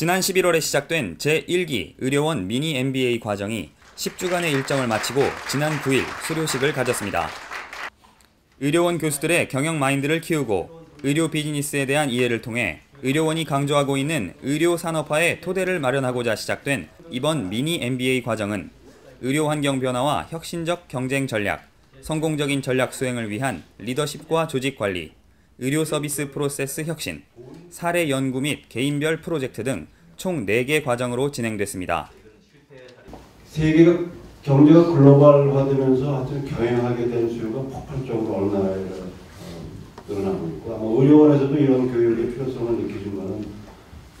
지난 11월에 시작된 제1기 의료원 미니 MBA 과정이 10주간의 일정을 마치고 지난 9일 수료식을 가졌습니다. 의료원 교수들의 경영 마인드를 키우고 의료 비즈니스에 대한 이해를 통해 의료원이 강조하고 있는 의료 산업화의 토대를 마련하고자 시작된 이번 미니 MBA 과정은 의료 환경 변화와 혁신적 경쟁 전략, 성공적인 전략 수행을 위한 리더십과 조직 관리, 의료 서비스 프로세스 혁신, 사례 연구 및 개인별 프로젝트 등 총 4개 과정으로 진행됐습니다. 세계가 경제가 글로벌화되면서 하여튼 경영하게 된 수요가 폭발적으로 어느 나라에 어, 늘어나고 있고 아마 의료원에서도 이런 교육의 필요성을 느끼는 것은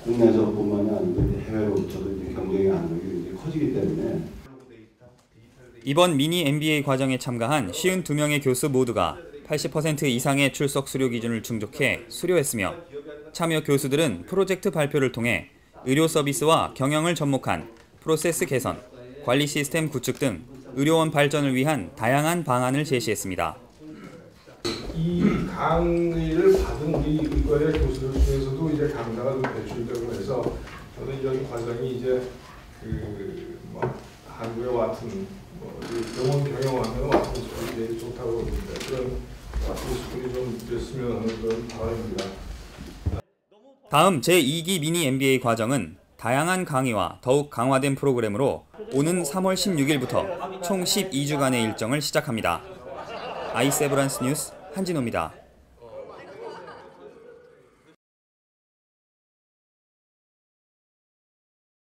국내에서뿐만이 아니고 해외로부터도 이제 경쟁의 압력이 이제 커지기 때문에 이번 미니 MBA 과정에 참가한 52명의 교수 모두가 80% 이상의 출석 수료 기준을 충족해 수료했으며 참여 교수들은 프로젝트 발표를 통해 의료 서비스와 경영을 접목한 프로세스 개선, 관리 시스템 구축 등 의료원 발전을 위한 다양한 방안을 제시했습니다. 이 강의를 받은 우리 의과의 교수들 중에서도 이제 강사가 좀 배출되고 해서 저는 이런 과정이 이제 그뭐 한국의 같은 뭐 병원 경영하는 같은 다음 제2기 미니 MBA 과정은 다양한 강의와 더욱 강화된 프로그램으로 오는 3월 16일부터 총 12주간의 일정을 시작합니다. 아이세브란스 뉴스 한진호입니다.